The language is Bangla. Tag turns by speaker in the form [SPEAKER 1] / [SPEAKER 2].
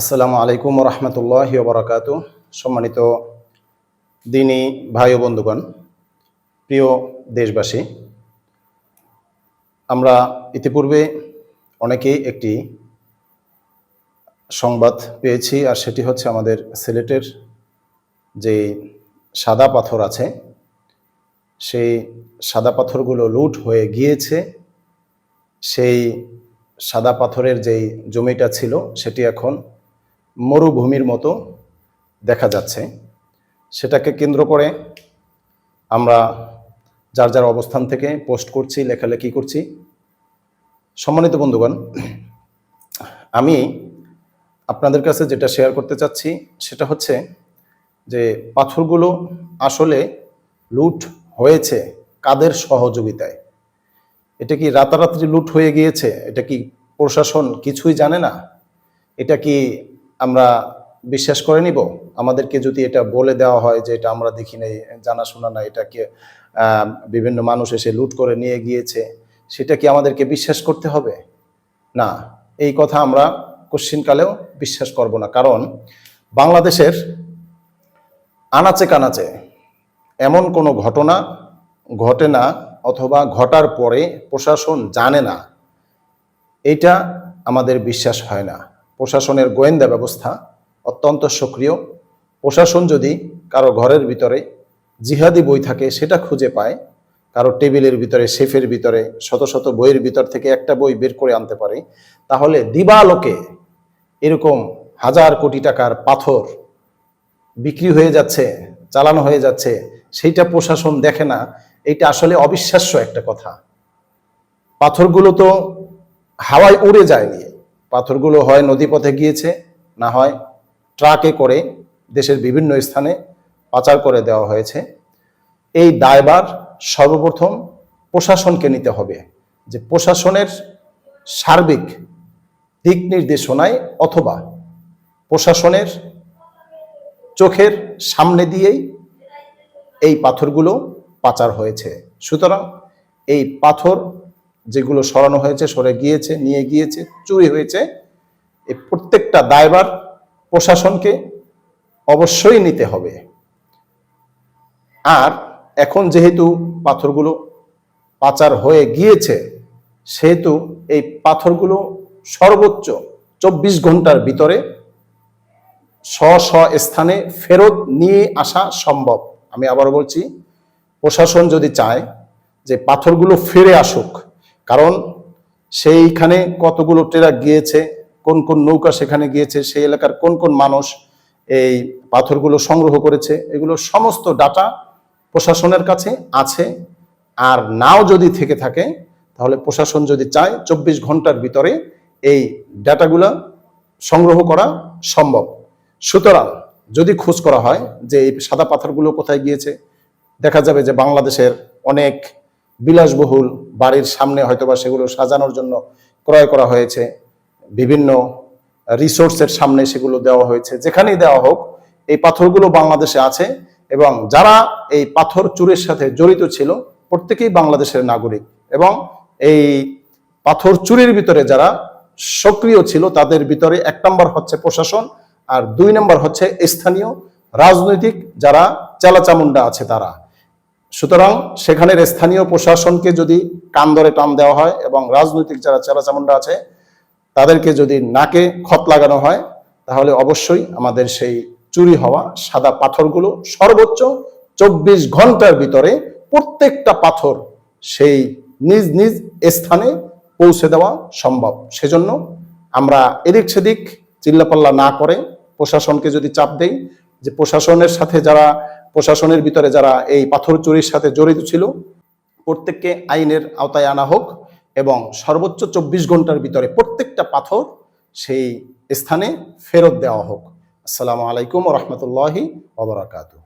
[SPEAKER 1] আসসালামু আলাইকুম রহমতুল্লাহ বরাকাত সম্মানিত দিনী ভাই ও বন্ধুগণ, প্রিয় দেশবাসী, আমরা ইতিপূর্বে অনেকেই একটি সংবাদ পেয়েছি, আর সেটি হচ্ছে আমাদের সিলেটের যে সাদা পাথর আছে, সেই সাদা পাথরগুলো লুট হয়ে গিয়েছে। সেই সাদা পাথরের যেই জমিটা ছিল, সেটি এখন মরুভূমির মতো দেখা যাচ্ছে। সেটাকে কেন্দ্র করে আমরা যার যার অবস্থান থেকে পোস্ট করছি, লেখালেখি করছি। সম্মানিত বন্ধুগণ, আমি আপনাদের কাছে যেটা শেয়ার করতে চাচ্ছি, সেটা হচ্ছে যে পাথরগুলো আসলে লুট হয়েছে কাদের সহযোগিতায়? এটা কি রাতারাতি লুট হয়ে গিয়েছে? এটা কি প্রশাসন কিছুই জানে না? এটা কি আমরা বিশ্বাস করে নিব। আমাদেরকে যদি এটা বলে দেওয়া হয় যে এটা আমরা দেখি নাই, জানাশোনা না এটাকে বিভিন্ন মানুষ এসে লুট করে নিয়ে গিয়েছে, সেটা কি আমাদেরকে বিশ্বাস করতে হবে? না, এই কথা আমরা কোশ্চিনকালেও বিশ্বাস করব না। কারণ বাংলাদেশের আনাচে কানাচে এমন কোনো ঘটনা ঘটে না অথবা ঘটার পরে প্রশাসন জানে না এটা আমাদের বিশ্বাস হয় না। প্রশাসনের গোয়েন্দা ব্যবস্থা অত্যন্ত সক্রিয়। প্রশাসন যদি কারও ঘরের ভিতরে জিহাদি বই থাকে, সেটা খুঁজে পায়। কারও টেবিলের ভিতরে শেফের ভিতরে, শত শত বইয়ের ভিতর থেকে একটা বই বের করে আনতে পারে। তাহলে দিবালোকে এরকম হাজার কোটি টাকার পাথর বিক্রি হয়ে যাচ্ছে, চালানো হয়ে যাচ্ছে, সেইটা প্রশাসন দেখে না এটা আসলে অবিশ্বাস্য একটা কথা। পাথরগুলো তো হাওয়ায় উড়ে যায়নি পাথরগুলো হয়, নদীপথে গিয়েছে, না হয় ট্রাকে করে দেশের বিভিন্ন স্থানে পাচার করে দেওয়া হয়েছে। এই দায়বার সর্বপ্রথম প্রশাসনকে নিতে হবে যে প্রশাসনের সার্বিক দিক নির্দেশনায় অথবা প্রশাসনের চোখের সামনে দিয়েই এই পাথরগুলো পাচার হয়েছে। সুতরাং এই পাথর যেগুলো সরানো হয়েছে, সরে গিয়েছে, নিয়ে গিয়েছে, চুরি হয়েছে এই প্রত্যেকটা দায়বার প্রশাসনকে অবশ্যই নিতে হবে। আর এখন যেহেতু পাথরগুলো পাচার হয়ে গিয়েছে, সেহেতু এই পাথরগুলো সর্বোচ্চ চব্বিশ ঘণ্টার ভিতরে স্ব স্ব স্থানে ফেরত নিয়ে আসা সম্ভব। আমি আবার বলছি, প্রশাসন যদি চায় যে পাথরগুলো ফিরে আসুক কারণ সেইখানে কতগুলো ট্রাক গিয়েছে, কোন কোন নৌকা সেখানে গিয়েছে, সেই এলাকার কোন কোন মানুষ এই পাথরগুলো সংগ্রহ করেছে, এগুলো সমস্ত ডাটা প্রশাসনের কাছে আছে। আর নাও যদি থেকে থাকে, তাহলে প্রশাসন যদি চায়, চব্বিশ ঘণ্টার ভিতরে এই ডাটাগুলো সংগ্রহ করা সম্ভব। সুতরাং যদি খোঁজ করা হয় যে এই সাদা পাথরগুলো কোথায় গিয়েছে, দেখা যাবে যে বাংলাদেশের অনেক বিলাসবহুল বাড়ির সামনে হয়তোবা সেগুলো সাজানোর জন্য ক্রয় করা হয়েছে। বিভিন্ন রিসোর্সের সামনে সেগুলো দেওয়া হয়েছে। যেখানেই দেওয়া হোক, এই পাথরগুলো বাংলাদেশে আছে এবং যারা এই পাথর চুরির সাথে জড়িত ছিল, প্রত্যেকেই বাংলাদেশের নাগরিক এবং এই পাথর চুরির ভিতরে যারা সক্রিয় ছিল, তাদের ভিতরে এক নম্বর হচ্ছে প্রশাসন আর দুই নম্বর হচ্ছে স্থানীয় রাজনৈতিক যারা চেলাচামুন্ডা আছে তারা। সুতরাং সেখানের স্থানীয় প্রশাসনকে যদি কান ধরে টান দেওয়া হয় এবং রাজনৈতিক যারা চেলাচামুন্ডা আছে, তাদেরকে যদি নাকে খত লাগানো হয়, তাহলে অবশ্যই আমাদের সেই চুরি হওয়া সাদা পাথরগুলো সর্বোচ্চ চব্বিশ ঘণ্টার ভিতরে প্রত্যেকটা পাথর সেই নিজ নিজ স্থানে পৌঁছে দেওয়া সম্ভব। সেজন্য আমরা এদিক সেদিক চিল্লাপাল্লা না করে প্রশাসনকে যদি চাপ দেই, যে প্রশাসনের সাথে যারা প্রশাসনের ভিতরে যারা এই পাথর চুরির সাথে জড়িত ছিল, প্রত্যেককে আইনের আওতায় আনা হোক এবং সর্বোচ্চ চব্বিশ ঘণ্টার ভিতরে প্রত্যেকটা পাথর সেই স্থানে ফেরত দেওয়া হোক। আসসালামু আলাইকুম রহমতুল্লাহি ওবরাকাতু